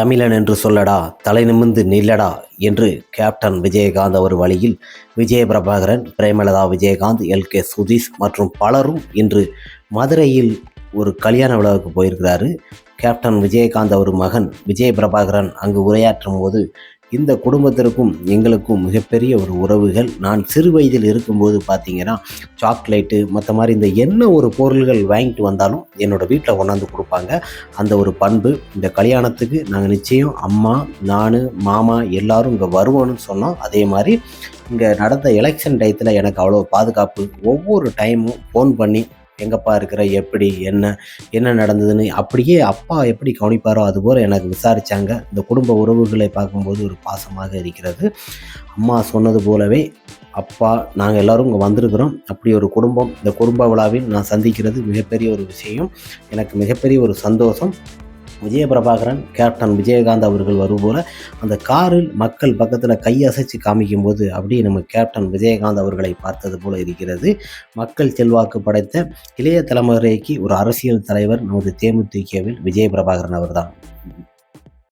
தமிழன் என்று சொல்லடா தலை நிமிந்து நில்லடா என்று கேப்டன் விஜயகாந்த் அவர் வழியில் விஜய பிரபாகரன் பிரேமலதா விஜயகாந்த் எல். கே. சுதீஷ் மற்றும் பலரும் இன்று மதுரையில் ஒரு கல்யாண விழாவுக்கு போயிருக்கிறாரு. கேப்டன் விஜயகாந்த் அவர் மகன் விஜய பிரபாகரன் அங்கு உரையாற்றும் போது இந்த குடும்பத்திற்கும் எங்களுக்கும் மிகப்பெரிய ஒரு உறவுகள். நான் சிறு வயதில் இருக்கும்போது பார்த்தீங்கன்னா சாக்லேட்டு மற்ற மாதிரி இந்த என்ன ஒரு பொருள்கள் வாங்கிட்டு வந்தாலும் என்னோடய வீட்டில் கொண்டாந்து கொடுப்பாங்க. அந்த ஒரு பண்பு இந்த கல்யாணத்துக்கு நாங்கள் நிச்சயம் அம்மா நான் மாமா எல்லாரும் இங்கே வருவோன்னு சொன்னோம் அதே மாதிரி இங்கே நடந்த எலெக்ஷன் டயத்தில் எனக்கு அவ்வளோ பாதுகாப்பு. ஒவ்வொரு டைமும் ஃபோன் பண்ணி எங்கப்பா இருக்கிற? எப்படி? என்ன? என்ன நடந்ததுன்னு? அப்படியே அப்பா எப்படி கவனிப்பாரோ அதுபோல் எனக்கு விசாரித்தாங்க இந்த குடும்ப உறவுகளை பார்க்கும்போது ஒரு பாசமாக இருக்கிறது. அம்மா சொன்னது போலவே அப்பா நாங்கள் எல்லோரும் இங்கே வந்திருக்கிறோம். அப்படி ஒரு குடும்பம் இந்த குடும்ப விழாவில் நான் சந்திக்கிறது மிகப்பெரிய ஒரு விஷயம். எனக்கு மிகப்பெரிய ஒரு சந்தோஷம். விஜயபிரபாகரன் கேப்டன் விஜயகாந்த் அவர்கள் வரும்போல அந்த காரில் மக்கள் பக்கத்தில் கையசைச்சு காமிக்கும்போது அப்படியே நம்ம கேப்டன் விஜயகாந்த் அவர்களை பார்த்தது போல இருக்கிறது. மக்கள் செல்வாக்கு படைத்த இளைய தலைமுறைக்கு ஒரு அரசியல் தலைவர் நமது தேமுதிகவில் விஜயபிரபாகரன் அவர்தான்.